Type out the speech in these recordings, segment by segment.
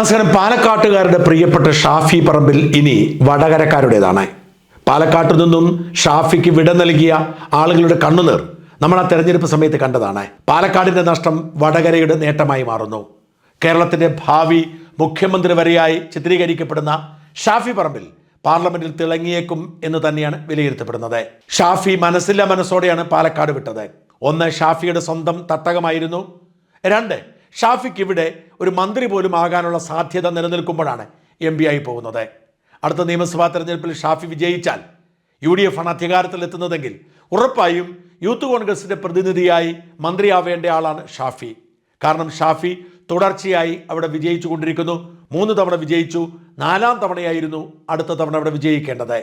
നമസ്കാരം. പാലക്കാട്ടുകാരുടെ പ്രിയപ്പെട്ട ഷാഫി പറമ്പിൽ ഇനി വടകരക്കാരുടേതാണ്. പാലക്കാട്ടു നിന്നും ഷാഫിക്ക് വിട നൽകിയ ആളുകളുടെ കണ്ണുനീർ നമ്മൾ ആ തെരഞ്ഞെടുപ്പ് സമയത്ത് കണ്ടതാണ്. പാലക്കാടിന്റെ നഷ്ടം വടകരയുടെ നേട്ടമായി മാറുന്നു. കേരളത്തിന്റെ ഭാവി മുഖ്യമന്ത്രി വരെയായി ചിത്രീകരിക്കപ്പെടുന്ന ഷാഫി പറമ്പിൽ പാർലമെന്റിൽ തിളങ്ങിയേക്കും എന്ന് തന്നെയാണ് വിലയിരുത്തപ്പെടുന്നത്. ഷാഫി മനസ്സില്ല മനസ്സോടെയാണ് പാലക്കാട് വിട്ടത്. ഒന്ന് ഷാഫിയുടെ സ്വന്തം തട്ടകമായിരുന്നു. രണ്ട് ഷാഫിക്ക് ഇവിടെ ഒരു മന്ത്രി പോലും ആകാനുള്ള സാധ്യത നിലനിൽക്കുമ്പോഴാണ് എം പി ആയി പോകുന്നത്. അടുത്ത നിയമസഭാ തെരഞ്ഞെടുപ്പിൽ ഷാഫി വിജയിച്ചാൽ യു ഡി എഫ് ആണ് അധികാരത്തിലെത്തുന്നതെങ്കിൽ ഉറപ്പായും യൂത്ത് കോൺഗ്രസിന്റെ പ്രതിനിധിയായി മന്ത്രിയാവേണ്ട ആളാണ് ഷാഫി. കാരണം ഷാഫി തുടർച്ചയായി അവിടെ വിജയിച്ചു കൊണ്ടിരിക്കുന്നു മൂന്ന് തവണ വിജയിച്ചു. നാലാം തവണയായിരുന്നു അടുത്ത തവണ അവിടെ വിജയിക്കേണ്ടത്.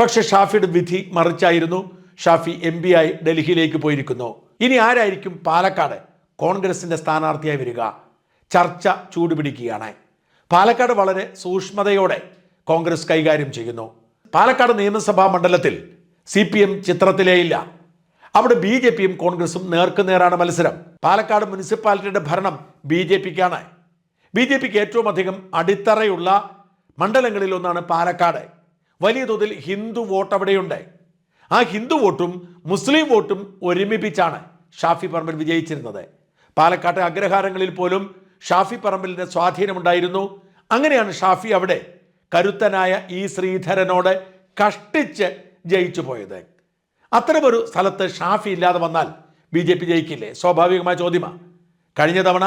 പക്ഷെ ഷാഫിയുടെ വിധി മറിച്ചായിരുന്നു. ഷാഫി എം ആയി ഡൽഹിയിലേക്ക് പോയിരിക്കുന്നു. ഇനി ആരായിരിക്കും പാലക്കാട് കോൺഗ്രസിന്റെ സ്ഥാനാർത്ഥിയായി വരിക. ചർച്ച ചൂടുപിടിക്കുകയാണ്. പാലക്കാട് വളരെ സൂക്ഷ്മതയോടെ കോൺഗ്രസ് കൈകാര്യം ചെയ്യുന്നു. പാലക്കാട് നിയമസഭാ മണ്ഡലത്തിൽ സി പി എം ചിത്രത്തിലേയില്ല അവിടെ ബി ജെ പിയും കോൺഗ്രസും നേർക്കുനേരാണ് മത്സരം. പാലക്കാട് മുനിസിപ്പാലിറ്റിയുടെ ഭരണം ബി ജെ പിക്കാണ്. ബി ജെ പിക്ക് ഏറ്റവും അധികം അടിത്തറയുള്ള മണ്ഡലങ്ങളിൽ ഒന്നാണ് പാലക്കാട്. വലിയ തോതിൽ ഹിന്ദു വോട്ട് അവിടെയുണ്ട്. ആ ഹിന്ദു വോട്ടും മുസ്ലിം വോട്ടും ഒരുമിപ്പിച്ചാണ് ഷാഫി പറമ്പിൽ വിജയിച്ചിരുന്നത്. പാലക്കാട്ടെ അഗ്രഹാരങ്ങളിൽ പോലും ഷാഫി പറമ്പലിന്റെ സ്വാധീനമുണ്ടായിരുന്നു. അങ്ങനെയാണ് ഷാഫി അവിടെ കരുത്തനായ ഈ ശ്രീധരനോട് കഷ്ടിച്ച് ജയിച്ചു പോയത്. അത്തരമൊരു സ്ഥലത്ത് ഷാഫി ഇല്ലാതെ വന്നാൽ ബി ജെ പി ജയിക്കില്ലേ? സ്വാഭാവികമായ ചോദ്യമാണ് കഴിഞ്ഞ തവണ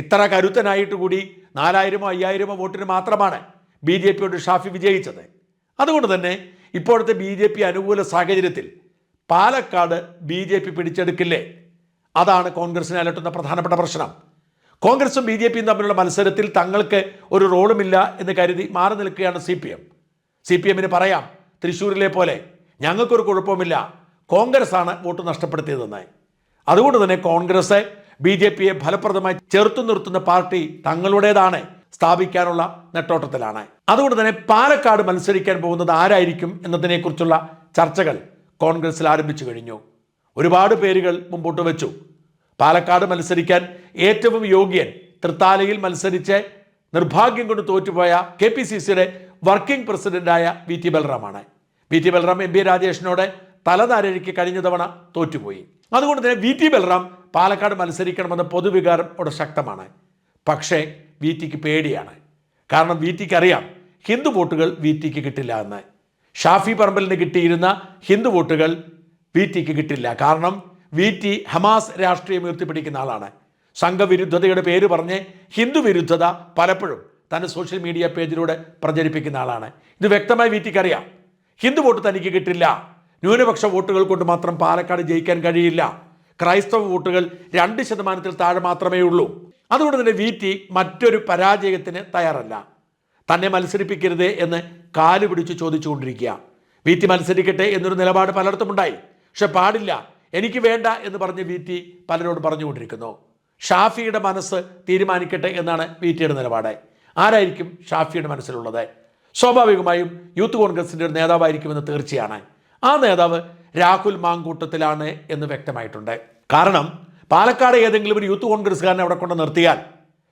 ഇത്ര കരുത്തനായിട്ട് കൂടി നാലായിരമോ അയ്യായിരമോ വോട്ടിന് മാത്രമാണ് ബി ജെ പിയോട് ഷാഫി വിജയിച്ചത്. അതുകൊണ്ട് തന്നെ ഇപ്പോഴത്തെ ബി ജെ പി അനുകൂല സാഹചര്യത്തിൽ പാലക്കാട് ബി ജെ പി പിടിച്ചെടുക്കില്ലേ? അതാണ് കോൺഗ്രസിനെ അലട്ടുന്ന പ്രധാനപ്പെട്ട പ്രശ്നം. കോൺഗ്രസും ബി ജെ പിയും തമ്മിലുള്ള മത്സരത്തിൽ തങ്ങൾക്ക് ഒരു റോളുമില്ല എന്ന് കരുതി മാറി നിൽക്കുകയാണ് C P M. C P എമ്മിന് പറയാം തൃശ്ശൂരിലെ പോലെ ഞങ്ങൾക്കൊരു കുഴപ്പമില്ല കോൺഗ്രസ് ആണ് വോട്ട് നഷ്ടപ്പെടുത്തിയതെന്ന് അതുകൊണ്ട് തന്നെ കോൺഗ്രസ് ബി ജെ പിയെ ഫലപ്രദമായി ചെറുത്തു നിർത്തുന്ന പാർട്ടി തങ്ങളുടേതാണ് സ്ഥാപിക്കാനുള്ള നെട്ടോട്ടത്തിലാണ്. അതുകൊണ്ട് തന്നെ പാലക്കാട് മത്സരിക്കാൻ പോകുന്നത് ആരായിരിക്കും എന്നതിനെക്കുറിച്ചുള്ള ചർച്ചകൾ കോൺഗ്രസിൽ ആരംഭിച്ചു കഴിഞ്ഞു. ഒരുപാട് പേരുകൾ മുമ്പോട്ട് വെച്ചു. പാലക്കാട് മത്സരിക്കാൻ ഏറ്റവും യോഗ്യൻ തൃത്താലയിൽ മത്സരിച്ച് നിർഭാഗ്യം കൊണ്ട് തോറ്റുപോയ കെ പി സി സിയുടെ വർക്കിംഗ് പ്രസിഡന്റായ V T ബൽറാമാണ്. V T Balram M P രാജേഷിനോട് തലനാരഴിക്ക് കഴിഞ്ഞ തവണ തോറ്റുപോയി. അതുകൊണ്ട് തന്നെ വി ടി ബൽറാം പാലക്കാട് മത്സരിക്കണമെന്ന പൊതുവികാരം അവിടെ ശക്തമാണ്. പക്ഷേ വി ടിക്ക് പേടിയാണ്. കാരണം വി ടിക്ക് അറിയാം ഹിന്ദു വോട്ടുകൾ വി ടിക്ക് കിട്ടില്ല എന്ന്. ഷാഫി പറമ്പലിന് കിട്ടിയിരുന്ന ഹിന്ദു വോട്ടുകൾ വി ടിക്ക് കിട്ടില്ല. കാരണം വി ടി ഹമാസ് രാഷ്ട്രീയം ഉയർത്തിപ്പിടിക്കുന്ന ആളാണ്. സംഘവിരുദ്ധതയുടെ പേര് പറഞ്ഞ് ഹിന്ദു വിരുദ്ധത പലപ്പോഴും തന്റെ സോഷ്യൽ മീഡിയ പേജിലൂടെ പ്രചരിപ്പിക്കുന്ന ആളാണ്. ഇത് വ്യക്തമായി വി ടിക്ക് അറിയാം. ഹിന്ദു വോട്ട് തനിക്ക് കിട്ടില്ല. ന്യൂനപക്ഷ വോട്ടുകൾ കൊണ്ട് മാത്രം പാലക്കാട് ജയിക്കാൻ കഴിയില്ല. ക്രൈസ്തവ വോട്ടുകൾ രണ്ട് ശതമാനത്തിൽ താഴെ മാത്രമേ ഉള്ളൂ. അതുകൊണ്ട് തന്നെ വി ടി മറ്റൊരു പരാജയത്തിന് തയ്യാറല്ല. തന്നെ മത്സരിപ്പിക്കരുത് എന്ന് കാൽ പിടിച്ച് ചോദിച്ചുകൊണ്ടിരിക്കുക. വി ടി മത്സരിക്കട്ടെ എന്നൊരു നിലപാട് പലയിടത്തും ഉണ്ടായി പക്ഷെ പാടില്ല. എനിക്ക് വേണ്ട എന്ന് പറഞ്ഞ് വി ടി പലരോട് പറഞ്ഞുകൊണ്ടിരിക്കുന്നു. ഷാഫിയുടെ മനസ്സ് തീരുമാനിക്കട്ടെ എന്നാണ് വി ടിയുടെ നിലപാട്. ആരായിരിക്കും ഷാഫിയുടെ മനസ്സിലുള്ളത്? സ്വാഭാവികമായും യൂത്ത് കോൺഗ്രസിന്റെ ഒരു നേതാവായിരിക്കുമെന്ന് തീർച്ചയാണ്. ആ നേതാവ് രാഹുൽ മാങ്കൂട്ടത്തിലാണ് എന്ന് വ്യക്തമായിട്ടുണ്ട്. കാരണം പാലക്കാട് ഏതെങ്കിലും ഒരു യൂത്ത് കോൺഗ്രസ്സുകാരനെ അവിടെ കൊണ്ട് നിർത്തിയാൽ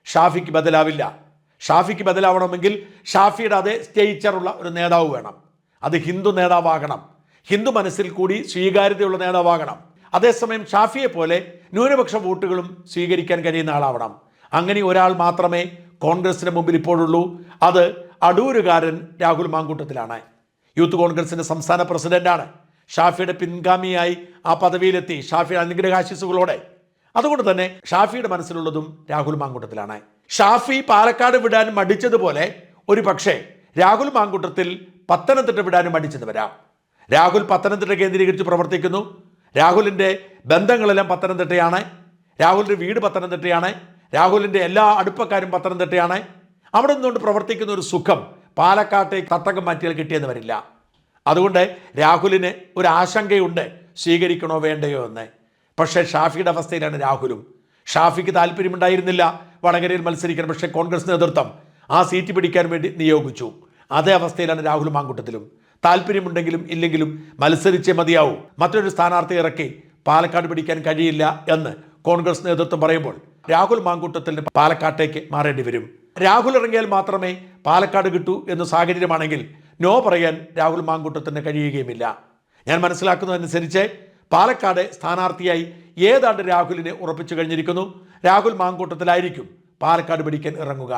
ഷാഫിക്ക് ബദലാവില്ല. ഷാഫിക്ക് ബദലാവണമെങ്കിൽ ഷാഫിയുടെ അതേ സ്റ്റേച്ചറുള്ള ഒരു നേതാവ് വേണം. അത് ഹിന്ദു നേതാവാകണം. ഹിന്ദു മനസ്സിൽ കൂടി സ്വീകാര്യതയുള്ള നേതാവാകണം. അതേസമയം ഷാഫിയെ പോലെ ന്യൂനപക്ഷ വോട്ടുകളും സ്വീകരിക്കാൻ കഴിയുന്ന ആളാവണം. അങ്ങനെ ഒരാൾ മാത്രമേ കോൺഗ്രസിന് മുമ്പിൽ ഇപ്പോഴുള്ളൂ. അത് അടൂരുകാരൻ രാഹുൽ മാങ്കൂട്ടത്തിലാണ്. യൂത്ത് കോൺഗ്രസിന്റെ സംസ്ഥാന പ്രസിഡന്റാണ്. ഷാഫിയുടെ പിൻഗാമിയായി ആ പദവിയിലെത്തി ഷാഫിയുടെ അനുഗ്രഹാശിസുകളോടെ അതുകൊണ്ട് തന്നെ ഷാഫിയുടെ മനസ്സിലുള്ളതും രാഹുൽ മാങ്കൂട്ടത്തിലാണ്. ഷാഫി പാലക്കാട് വിടാൻ മടിച്ചതുപോലെ ഒരു പക്ഷേ രാഹുൽ മാങ്കൂട്ടത്തിൽ പത്തനംതിട്ട വിടാനും മടിച്ചെന്ന് വരാം. രാഹുൽ പത്തനംതിട്ട കേന്ദ്രീകരിച്ച് പ്രവർത്തിക്കുന്നു. രാഹുലിന്റെ ബന്ധങ്ങളെല്ലാം പത്തനംതിട്ടയാണ്. രാഹുലിന്റെ വീട് പത്തനംതിട്ടയാണ്. രാഹുലിന്റെ എല്ലാ അടുപ്പക്കാരും പത്തനംതിട്ടയാണ്. അവിടെ നിന്നുകൊണ്ട് പ്രവർത്തിക്കുന്ന ഒരു സുഖം പാലക്കാട്ടേക്ക് തട്ടകം മാറ്റിയാൽ കിട്ടിയെന്ന് വരില്ല. അതുകൊണ്ട് രാഹുലിന് ഒരു ആശങ്കയുണ്ട്. സ്വീകരിക്കണോ വേണ്ടയോ എന്ന്. പക്ഷേ ഷാഫിയുടെ അവസ്ഥയിലാണ് രാഹുലും. ഷാഫിക്ക് താല്പര്യമുണ്ടായിരുന്നില്ല. വടകരയിൽ മത്സരിക്കാൻ പക്ഷേ കോൺഗ്രസ് നേതൃത്വം ആ സീറ്റ് പിടിക്കാൻ വേണ്ടി നിയോഗിച്ചു. അതേ അവസ്ഥയിലാണ് രാഹുൽ മാങ്കുട്ടത്തിലും താല്പര്യമുണ്ടെങ്കിലും ഇല്ലെങ്കിലും മത്സരിച്ചേ മതിയാവൂ. മറ്റൊരു സ്ഥാനാർത്ഥി ഇറക്കി പാലക്കാട് പിടിക്കാൻ കഴിയില്ല എന്ന് കോൺഗ്രസ് നേതൃത്വം പറയുമ്പോൾ രാഹുൽ മാങ്കൂട്ടത്തിന് പാലക്കാട്ടേക്ക് മാറേണ്ടി വരും. രാഹുൽ ഇറങ്ങിയാൽ മാത്രമേ പാലക്കാട് കിട്ടൂ എന്ന സാഹചര്യമാണെങ്കിൽ നോ പറയാൻ രാഹുൽ മാങ്കൂട്ടത്തിന് കഴിയുകയുമില്ല. ഞാൻ മനസ്സിലാക്കുന്നതനുസരിച്ച് പാലക്കാട് സ്ഥാനാർത്ഥിയായി ഏതാണ്ട് രാഹുലിനെ ഉറപ്പിച്ചു കഴിഞ്ഞിരിക്കുന്നു. രാഹുൽ മാങ്കൂട്ടത്തിലായിരിക്കും പാലക്കാട് പിടിക്കാൻ ഇറങ്ങുക.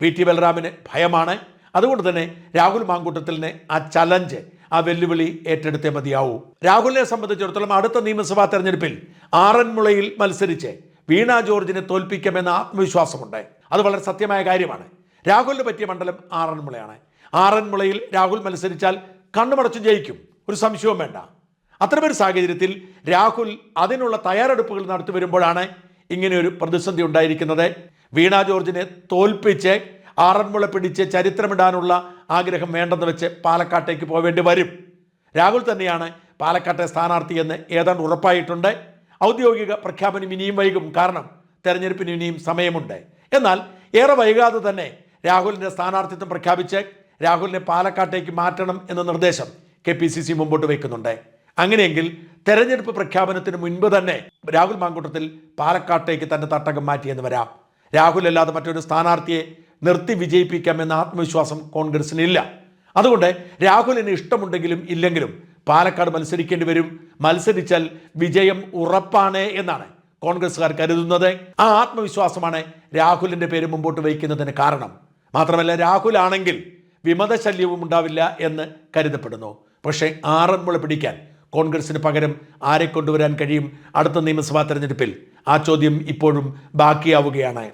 പി ടി ബലറാമിന് ഭയമാണ്. അതുകൊണ്ട് തന്നെ രാഹുൽ മാങ്കൂട്ടത്തിലിനെ ആ ചലഞ്ച് ആ വെല്ലുവിളി ഏറ്റെടുത്തേ മതിയാവൂ. രാഹുലിനെ സംബന്ധിച്ചിടത്തോളം അടുത്ത നിയമസഭാ തെരഞ്ഞെടുപ്പിൽ ആറന്മുളയിൽ മത്സരിച്ച് വീണ ജോർജിനെ തോൽപ്പിക്കുമെന്ന ആത്മവിശ്വാസമുണ്ട്. അത് വളരെ സത്യമായ കാര്യമാണ്. രാഹുലിന് പറ്റിയ മണ്ഡലം ആറന്മുളയാണ് ആറന്മുളയിൽ രാഹുൽ മത്സരിച്ചാൽ കണ്ണുമടച്ചു ജയിക്കും. ഒരു സംശയവും വേണ്ട. അത്തരമൊരു സാഹചര്യത്തിൽ രാഹുൽ അതിനുള്ള തയ്യാറെടുപ്പുകൾ നടത്തി വരുമ്പോഴാണ് ഇങ്ങനെയൊരു പ്രതിസന്ധി ഉണ്ടായിരിക്കുന്നത്. വീണ ജോർജിനെ തോൽപ്പിച്ച് ആറന്മുള പിടിച്ച് ചരിത്രമിടാനുള്ള ആഗ്രഹം വേണ്ടെന്ന് വെച്ച് പാലക്കാട്ടേക്ക് പോവേണ്ടി വരും. രാഹുൽ തന്നെയാണ് പാലക്കാട്ടെ സ്ഥാനാർത്ഥി എന്ന് ഏതാണ്ട് ഉറപ്പായിട്ടുണ്ട്. ഔദ്യോഗിക പ്രഖ്യാപനം ഇനിയും വൈകും. കാരണം തെരഞ്ഞെടുപ്പിന് ഇനിയും സമയമുണ്ട്. എന്നാൽ ഏറെ വൈകാതെ തന്നെ രാഹുലിന്റെ സ്ഥാനാർത്ഥിത്വം പ്രഖ്യാപിച്ച് രാഹുലിനെ പാലക്കാട്ടേക്ക് മാറ്റണം എന്ന നിർദ്ദേശം കെ പി സി സി മുമ്പോട്ട് വയ്ക്കുന്നുണ്ട് അങ്ങനെയെങ്കിൽ തെരഞ്ഞെടുപ്പ് പ്രഖ്യാപനത്തിന് മുൻപ് തന്നെ രാഹുൽ മാങ്കൂട്ടത്തിൽ പാലക്കാട്ടേക്ക് തന്റെ തട്ടകം മാറ്റിയെന്ന് വരാം. രാഹുൽ അല്ലാതെ മറ്റൊരു സ്ഥാനാർത്ഥിയെ നിർത്തി വിജയിപ്പിക്കാമെന്ന ആത്മവിശ്വാസം കോൺഗ്രസിനില്ല. അതുകൊണ്ട് രാഹുലിന് ഇഷ്ടമുണ്ടെങ്കിലും ഇല്ലെങ്കിലും പാലക്കാട് മത്സരിക്കേണ്ടി വരും. മത്സരിച്ചാൽ വിജയം ഉറപ്പാണ് എന്നാണ് കോൺഗ്രസ്സുകാർ കരുതുന്നത്. ആ ആത്മവിശ്വാസമാണ് രാഹുലിന്റെ പേര് മുമ്പോട്ട് വയ്ക്കുന്നതിന് കാരണം. മാത്രമല്ല രാഹുൽ ആണെങ്കിൽ വിമതശല്യവും ഉണ്ടാവില്ല എന്ന് കരുതപ്പെടുന്നു. പക്ഷേ ആറന്മുള പിടിക്കാൻ കോൺഗ്രസിന് പകരം ആരെ കൊണ്ടുവരാൻ കഴിയും അടുത്ത നിയമസഭാ തെരഞ്ഞെടുപ്പിൽ? ആ ചോദ്യം ഇപ്പോഴും ബാക്കിയാവുകയാണ്.